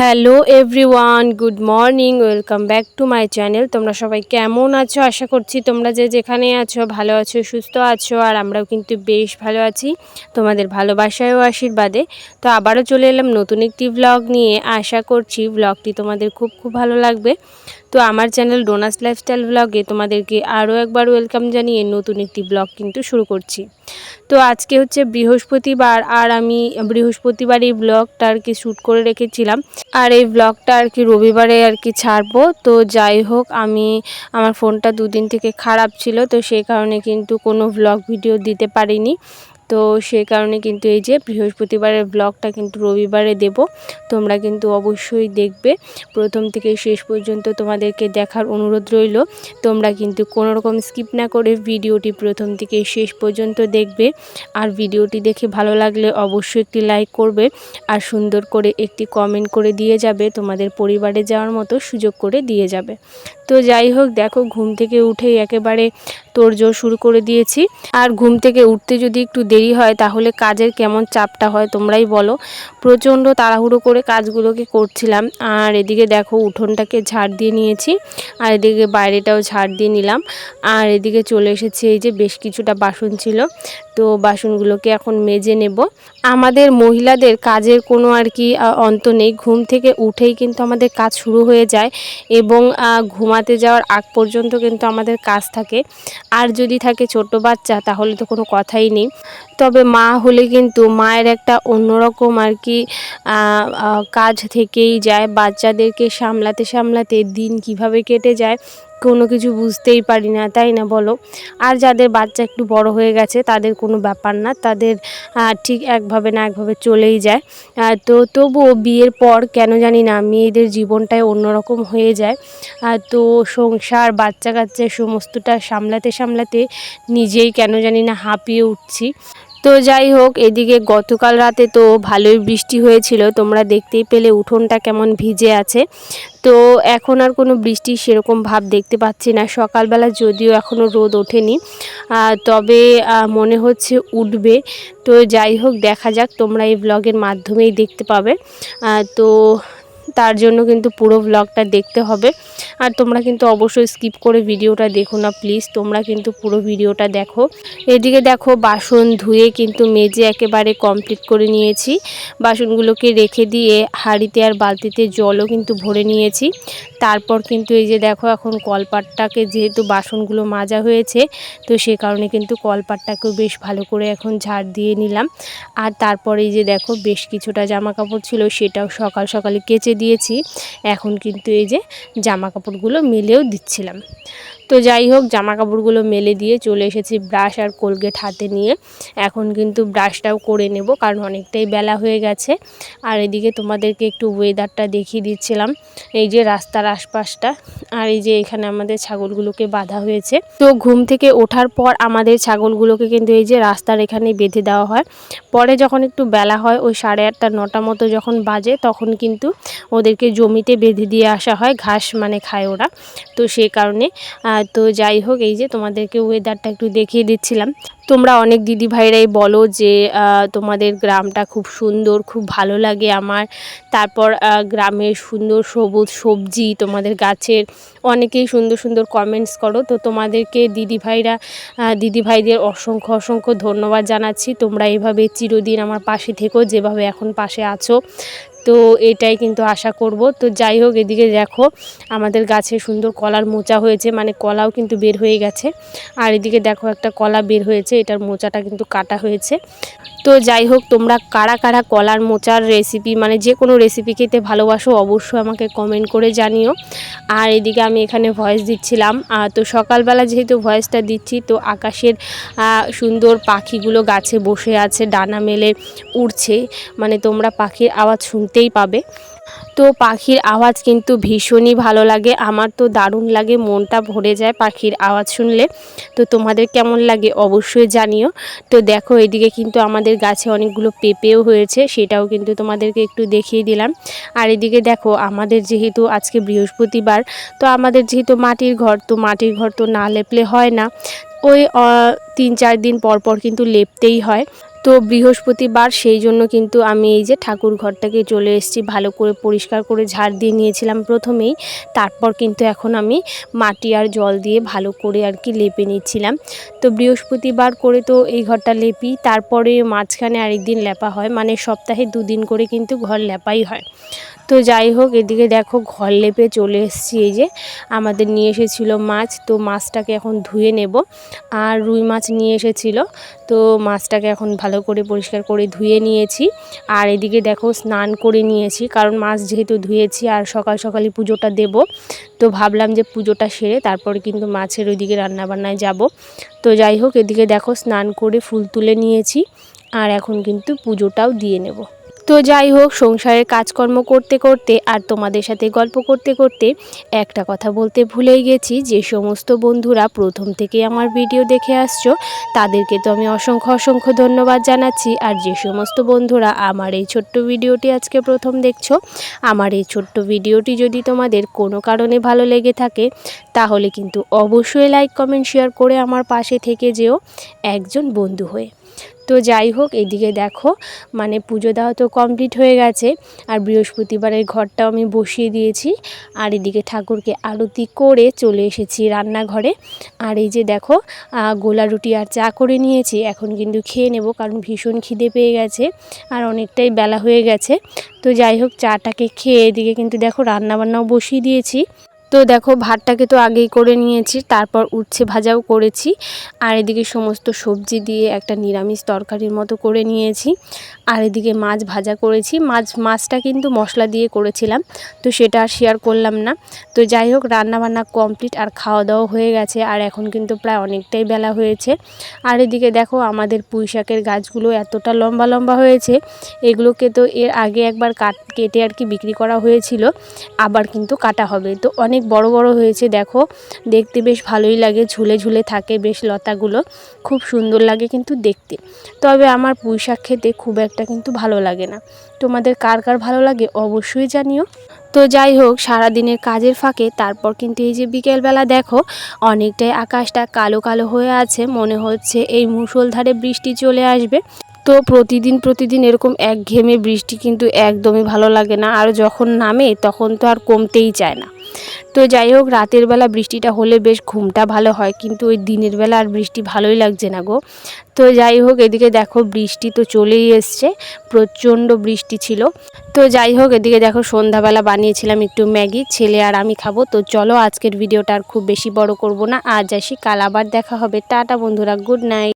Hello everyone, good morning, welcome back to my channel. তোমরা সবাই কেমন আছো? আশা করছি তোমরা যে যেখানে আছো, ভালো আছো, সুস্থ আছো, আর আমরাও কিন্তু বেশ ভালো আছি। তোমাদের ভালোবাসায় ও আশীর্বাদে। তো আবারও চলে এলাম নতুন একটি ব্লগ নিয়ে। আশা করছি ব্লগটি তোমাদের খুব খুব ভালো লাগবে। তো আমার চ্যানেল ডোনাস লাইফস্টাইল ব্লগে তোমাদেরকে আরও একবার ওয়েলকাম জানিয়ে নতুন একটি ব্লগ কিন্তু শুরু করছি। তো আজকে হচ্ছে বৃহস্পতিবার আর আমি বৃহস্পতিবার এই ব্লগটা আর কি শ্যুট করে রেখেছিলাম। আর এই ব্লগটা আর কি রবিবারে আর কি ছাড়বো। তো যাই হোক, আমি, আমার ফোনটা দুদিন থেকে খারাপ ছিল, তো সেই কারণে কিন্তু কোনো ব্লগ ভিডিও দিতে পারিনি। তো সেই কারণে কিন্তু এই যে বৃহস্পতিবারের ব্লগটা কিন্তু রবিবারে দেব। তোমরা কিন্তু অবশ্যই দেখবে। প্রথম থেকে শেষ পর্যন্ত তোমাদেরকে দেখার অনুরোধ রইল। তোমরা কিন্তু কোনো রকম স্কিপ না করে ভিডিওটি প্রথম থেকে শেষ পর্যন্ত দেখবে। আর ভিডিওটি দেখে ভালো লাগলে অবশ্যই একটি লাইক করবে আর সুন্দর করে একটি কমেন্ট করে দিয়ে যাবে। তোমাদের পরিবারে যাওয়ার মতো সুযোগ করে দিয়ে যাবে। তো যাই হোক, দেখো, ঘুম থেকে উঠেই একেবারে তোড়জোড় শুরু করে দিয়েছি। আর ঘুম থেকে উঠতে যদি একটু দেরি হয়, তাহলে কাজের কেমন চাপটা হয় তোমরাই বলো। প্রচণ্ড তাড়াহুড়ো করে কাজগুলোকে করছিলাম। আর এদিকে দেখো উঠোনটাকে ঝাড় দিয়ে নিয়েছি। আর এদিকে বাইরেটাও ঝাড় দিয়ে নিলাম। আর এদিকে চলে এসেছে, এই যে বেশ কিছুটা বাসন ছিল। তো বাসনগুলোকে এখন মেজে নেব। আমাদের মহিলাদের কাজের কোনো আর কি অন্ত নেই। ঘুম থেকে উঠেই কিন্তু আমাদের কাজ শুরু হয়ে যায় এবং ঘুমাতে যাওয়ার আগ পর্যন্ত কিন্তু আমাদের কাজ থাকে। আর যদি থাকে ছোট বাচ্চা তাহলে তো কোনো কথাই নেই। তবে মা হলে কিন্তু মায়ের একটা অন্যরকম আর কি কাজ থেকেই যায়। বাচ্চাদেরকে সামলাতে সামলাতে দিন কীভাবে কেটে যায় কোনো কিছু বুঝতেই পারি না, তাই না বলো? আর যাদের বাচ্চা একটু বড় হয়ে গেছে, তাদের কোনো ব্যাপার না, তাদের ঠিক একভাবে না একভাবে চলেই যায়। তো তবুও বিয়ের পর কেন জানি না মেয়েদের জীবনটাই অন্যরকম হয়ে যায়। তো সংসার বাচ্চা কাচ্চা সমস্তটা সামলাতে সামলাতে নিজেই কেন জানি না হাঁপিয়ে উঠছি। তো যাই হোক, এদিকে গতকাল রাতে তো ভালোই বৃষ্টি হয়েছিল। তোমরা দেখতেই পেলে উঠোনটা কেমন ভিজে আছে। তো এখন আর কোনো বৃষ্টি সেরকম ভাব দেখতে পাচ্ছি না। সকালবেলা যদিও এখনও রোদ ওঠেনি তবে মনে হচ্ছে উঠবে। তো যাই হোক, দেখা যাক তোমরা এই ব্লগের মাধ্যমেই দেখতে পাবে। তো তার জন্য কিন্তু পুরো ব্লগটা দেখতে হবে। আর তোমরা কিন্তু অবশ্যই স্কিপ করে ভিডিওটা দেখো না প্লিজ তোমরা কিন্তু পুরো ভিডিওটা দেখো। এদিকে দেখো বাসন ধুয়ে কিন্তু মেজে একেবারে কমপ্লিট করে নিয়েছি। বাসনগুলোকে রেখে দিয়ে হাঁড়িতে আর বালতিতে জলও কিন্তু ভরে নিয়েছি। তারপর কিন্তু এই যে দেখো এখন কলপাটটাকে যেহেতু বাসনগুলো মাজা হয়েছে, তো সে কারণে কিন্তু কলপাটটাকেও বেশ ভালো করে এখন ঝাড় দিয়ে নিলাম। আর তারপরে এই যে দেখো বেশ কিছুটা জামা কাপড় ছিল, সেটাও সকাল সকালে কেচে দিয়েছি। এখন কিন্তু এই যে জামা কাপড়গুলো মেলেও দিচ্ছিলাম। তো যাই হোক জামা কাপড়গুলো মেলে দিয়ে চলে এসেছি ব্রাশ আর কোলগেট হাতে নিয়ে। এখন কিন্তু ব্রাশটাও করে নেব, কারণ অনেকটাই বেলা হয়ে গেছে। আর এদিকে তোমাদেরকে একটু ওয়েদারটা দেখিয়ে দিচ্ছিলাম। এই যে রাস্তার আশপাশটা, আর এই যে এখানে আমাদের ছাগলগুলোকে বাঁধা হয়েছে। তো ঘুম থেকে ওঠার পর আমাদের ছাগলগুলোকে কিন্তু এই যে রাস্তার এখানে বেঁধে দেওয়া হয়। পরে যখন একটু বেলা হয়, ওই সাড়ে আটটা, নটা মতো যখন বাজে, তখন কিন্তু ওদেরকে জমিতে বেঁধে দিয়ে আসা হয়, ঘাস মানে খায় ওরা। তো সে কারণে তো যাই হোক, এই যে তোমাদেরকে ওয়েদারটা একটু দেখিয়ে দিচ্ছিলাম। তোমরা অনেক দিদি ভাইরাই বলো যে তোমাদের গ্রামটা খুব সুন্দর, খুব ভালো লাগে আমার। তারপর গ্রামের সুন্দর সবুজ সবজি, তোমাদের গাছের অনেকেই সুন্দর সুন্দর কমেন্টস করো। তো তোমাদেরকে দিদি ভাইরা দিদি ভাইদের অসংখ্য অসংখ্য ধন্যবাদ জানাচ্ছি। তোমরা এভাবে চিরদিন আমার পাশে থেকো, যেভাবে এখন পাশে আছো। তো এটাই কিন্তু আশা করব। তো যাই হোক, এদিকে দেখো, আমাদের গাছে সুন্দর কলার মোচা হয়েছে মানে কলাও কিন্তু বের হয়ে গেছে। আর এদিকে দেখো একটা কলা বের হয়েছে এটার মোচাটা কিন্তু কাটা হয়েছে। তো যাই হোক, তোমরা কারা কারা কলার মোচার রেসিপি মানে যে কোনো রেসিপি খেতে ভালোবাসো অবশ্যই আমাকে কমেন্ট করে জানিও। আর এদিকে আমি এখানে ভয়েস দিচ্ছিলাম। তো সকালবেলা যেহেতু ভয়েসটা দিচ্ছি, তো আকাশের সুন্দর পাখিগুলো গাছে বসে আছে, ডানা মেলে উড়ছে। মানে তোমরা পাখির আওয়াজ শুনতেই পাবে। তো পাখির আওয়াজ কিন্তু ভীষণই ভালো লাগে। আমার তো দারুণ লাগে, মনটা ভরে যায় পাখির আওয়াজ শুনলে। তো তোমাদের কেমন লাগে অবশ্যই জানিও। তো দেখো, এদিকে কিন্তু আমাদের গাছে অনেকগুলো পেঁপেও হয়েছে, সেটাও কিন্তু তোমাদেরকে একটু দেখিয়ে দিলাম। আর এদিকে দেখো, আমাদের যেহেতু আজকে বৃহস্পতিবার, তো আমাদের যেহেতু মাটির ঘর, তো মাটির ঘর তো না লেপলে হয় না। ওই তিন চার দিন পর পর কিন্তু লেপতেই হয়। তো বৃহস্পতিবার সেই জন্য কিন্তু আমি এই যে ঠাকুর ঘরটাকে চলে এসেছি, ভালো করে পরিষ্কার করে ঝাড় দিয়ে নিয়েছিলাম প্রথমেই। তারপর কিন্তু এখন আমি মাটি আর জল দিয়ে ভালো করে আর কি লেপে নিচ্ছিলাম। তো বৃহস্পতিবার করে তো এই ঘরটা লেপি, তারপরে মাঝখানে আরেকদিন লেপা হয় মানে সপ্তাহে দুদিন করে কিন্তু ঘর লেপাই হয়। তো যাই হোক, এদিকে দেখো ঘর লেপে চলে এসেছি এই যে, আমাদের নিয়ে এসেছিল মাছ, তো মাছটাকে এখন ধুয়ে নেব। আর রুই মাছ নিয়ে এসেছিল, তো মাছটাকে এখন ভালো করে পরিষ্কার করে ধুয়ে নিয়েছি। আর এদিকে দেখো স্নান করে নিয়েছি, কারণ মাছ যেহেতু ধুয়েছি আর সকাল সকালই পুজোটা দেব, তো ভাবলাম যে পুজোটা সেরে তারপরে কিন্তু মাছের ওইদিকে রান্নাবান্নায় যাব। তো যাই হোক, এদিকে দেখো স্নান করে ফুল তুলে নিয়েছি, আর এখন কিন্তু পুজোটাও দিয়ে নেব। তো যাই হোক, সংসারের কাজকর্ম করতে করতে আর তোমাদের সাথে গল্প করতে করতে একটা কথা বলতে ভুলেই গেছি। যে সমস্ত বন্ধুরা প্রথম থেকে আমার ভিডিও দেখে আসছো, তাদেরকে তো আমি অসংখ্য অসংখ্য ধন্যবাদ জানাচ্ছি। আর যে সমস্ত বন্ধুরা আমার এই ছোট্ট ভিডিওটি আজকে প্রথম দেখছ, আমার এই ছোট্ট ভিডিওটি যদি তোমাদের কোনো কারণে ভালো লেগে থাকে, তাহলে কিন্তু অবশ্যই লাইক, কমেন্ট, শেয়ার করে আমার পাশে থেকে যেও, একজন বন্ধু হয়ে। তো যাই হোক, এদিকে দেখো মানে পুজো দেওয়া তো কমপ্লিট হয়ে গেছে। আর বৃহস্পতিবারের ঘরটাও আমি বসিয়ে দিয়েছি। আর এদিকে ঠাকুরকে আরতি করে চলে এসেছি রান্নাঘরে। আর এই যে দেখো গোলা রুটি আর চা করে নিয়েছি। এখন কিন্তু খেয়ে নেব, কারণ ভীষণ খিদে পেয়ে গেছে আর অনেকটাই বেলা হয়ে গেছে। তো যাই হোক, চাটাকে খেয়ে এদিকে কিন্তু দেখো, রান্নাবান্নাও বসিয়ে দিয়েছি। তো দেখো ভাতটাকে তো আগেই করে নিয়েছি, তারপর উচ্ছে ভাজাও করেছি। আর এদিকে সমস্ত সবজি দিয়ে একটা নিরামিষ তরকারির মতো করে নিয়েছি। আর এদিকে মাছ ভাজা করেছি। মাছ, মাছটা কিন্তু মশলা দিয়ে করেছিলাম, তো সেটা আর শেয়ার করলাম না। তো যাই হোক, রান্নাবান্না কমপ্লিট আর খাওয়া দাওয়া হয়ে গেছে, আর এখন কিন্তু প্রায় অনেকটাই বেলা হয়েছে। আর এদিকে দেখো আমাদের পুঁই শাকের গাছগুলো এতটা লম্বা লম্বা হয়েছে, এগুলোকে তো এর আগে একবার কাট, কেটে আর কি বিক্রি করা হয়েছিল, আবার কিন্তু কাটা হবে। তো অনেক বড় বড় হয়েছে, দেখো। দেখতে বেশ ভালোই লাগে, ঝুলে ঝুলে থাকে বেশ লতাগুলো। খুব সুন্দর লাগে কিন্তু দেখতে। তবে আমার পুঁই শাক খেতে খুব একটা কিন্তু ভালো লাগে না। তোমাদের কার কার ভালো লাগে অবশ্যই জানিও। তো যাই হোক, সারাদিনের কাজের ফাঁকে, তারপর কিন্তু এই যে বিকেলবেলা দেখো, অনেকটাই আকাশটা কালো কালো হয়ে আছে, মনে হচ্ছে এই মুষলধারে বৃষ্টি চলে আসবে। তো প্রতিদিন প্রতিদিন এরকম এক ঘেমে বৃষ্টি কিন্তু একদমই ভালো লাগে না, আর যখন নামে তখন তো আর কমতেই চায় না। তো যাই হোক, রাতের বেলা বৃষ্টিটা হলে বেশ ঘুমটা ভালো হয়, কিন্তু ওই দিনের বেলা আর বৃষ্টি ভালোই লাগছে না গো। তো যাই হোক, এদিকে দেখো বৃষ্টি তো চলেই এসছে, প্রচণ্ড বৃষ্টি ছিল। তো যাই হোক, এদিকে দেখো সন্ধ্যাবেলা বানিয়েছিলাম একটু ম্যাগি, ছেলে আর আমি খাব। তো চলো আজকের ভিডিওটা আর খুব বেশি বড় করব না, আজ আসি, কাল আবার দেখা হবে। টাটা বন্ধুরা, গুড নাইট।